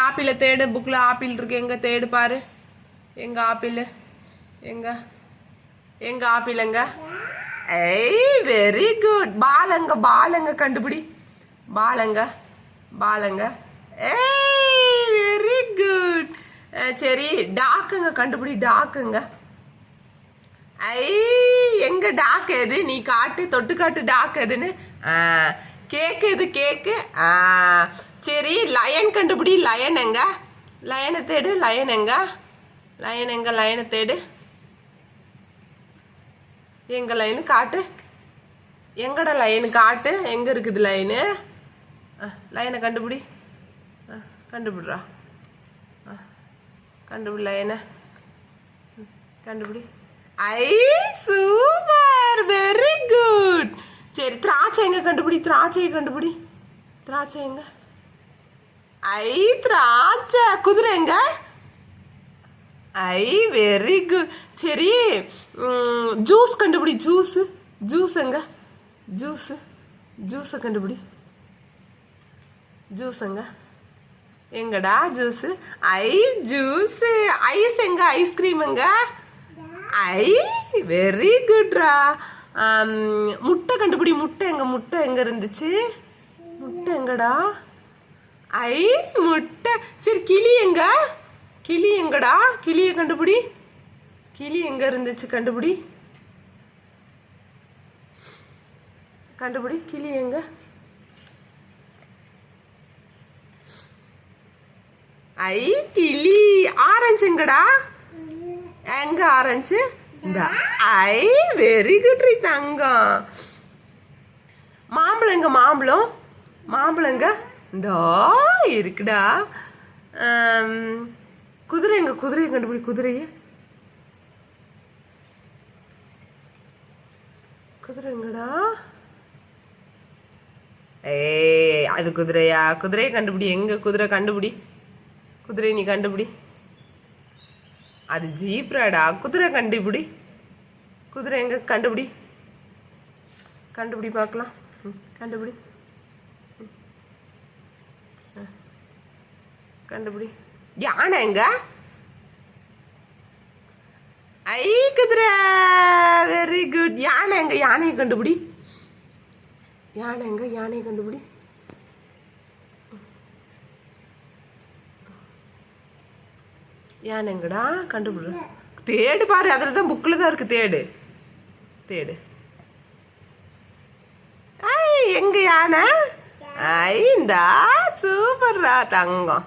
ஆப்பிளை தேடு புக்கில் ஆப்பிள் இருக்கு. எங்க தேடு பாரு. எங்க ஆப்பிள்? எங்க? எங்க ஆப்பிள் எங்க ஏய் வெரி குட் பாலங்க பாலங்க கண்டுபிடி. பாலங்க பாலங்க. ஏய் வெரி குட் சரி டாக்குங்க கண்டுபிடி டாக்குங்க. ஐ எங்க டாக் எது? நீ காட்டு தொட்டு காட்டு டாக் எதுன்னு? கேக்கு எது கேக்கு? ஆ, சரி லயன் கண்டுபிடி லயன் எங்க? லயனை தேடு லயன் எங்க? லயன் எங்க லயனை தேடு. எங்க லைனு காட்டு. எங்கட லைனு காட்டு? எங்க இருக்குது லைனு லைனை கண்டுபிடி. ஆ, கண்டுபிடுறா. ஆ, கண்டுபிடி லைனை கண்டுபிடி. ஐ சூப்பர்! வெரி குட் சரி திராட்சை எங்க கண்டுபிடி? திராட்சையை கண்டுபிடி. திராட்சை எங்க? ஐ திராட்சை குதிரை எங்க? ஐ வெரி குட் சரி ஜூஸ் கண்டுபிடி ஜூஸ் ஜூஸ் எங்க? ஜூஸ் ஜூஸை கண்டுபிடி. ஜூஸ் எங்க? எங்கடா ஜூஸ் ஐ ஜூஸ் ஐஸ் எங்க? ஐஸ்கிரீம் எங்க? ஐ வெரி குட்ரா முட்டை கண்டுபிடி முட்டை எங்க? முட்டை எங்க இருந்துச்சு? முட்டை எங்கடா? ஐ முட்டை. சரி கிளி எங்க? கிளி எங்கடா? கிளியை கண்டுபிடி. கிளி எங்க இருந்துச்சு? கண்டுபிடி. கண்டுபிடி கிளி எங்க? ஐ கிளி. ஆரஞ்சு எங்கடா? எங்க ஆரஞ்சு? இந்த ஐ வெரி குட் ரீ தங்கம். மாம்பழங்க மாம்பழம். மாம்பழங்க இந்தா இருக்குடா. குதிரை எங்க குதிரையை கண்டுபிடி குதிரைய. குதிரை எங்கடா? ஏய் அது குதிரையா? குதிரையை கண்டுபிடி எங்க குதிரை கண்டுபிடி? குதிரை நீ கண்டுபிடி. அது ஜீப்ராடா? குதிரை கண்டுபிடி. குதிரை எங்க கண்டுபிடி. கண்டுபிடி பார்க்கலாம். ம், கண்டுபிடி. கண்டுபிடி. யானை எங்க? ஐ குதிரை. வெரி குட் யானை எங்க? யானையை கண்டுபிடி. யானை எங்க? யானையை கண்டுபிடி. யானை எங்கடா? கண்டுபிடு. தேடு பாரு அதில் தான் புக்கில் தான் இருக்கு. தேடு. தேடு. ஐ எங்க யானை? ஐந்தா சூப்பர்ரா தங்கம்.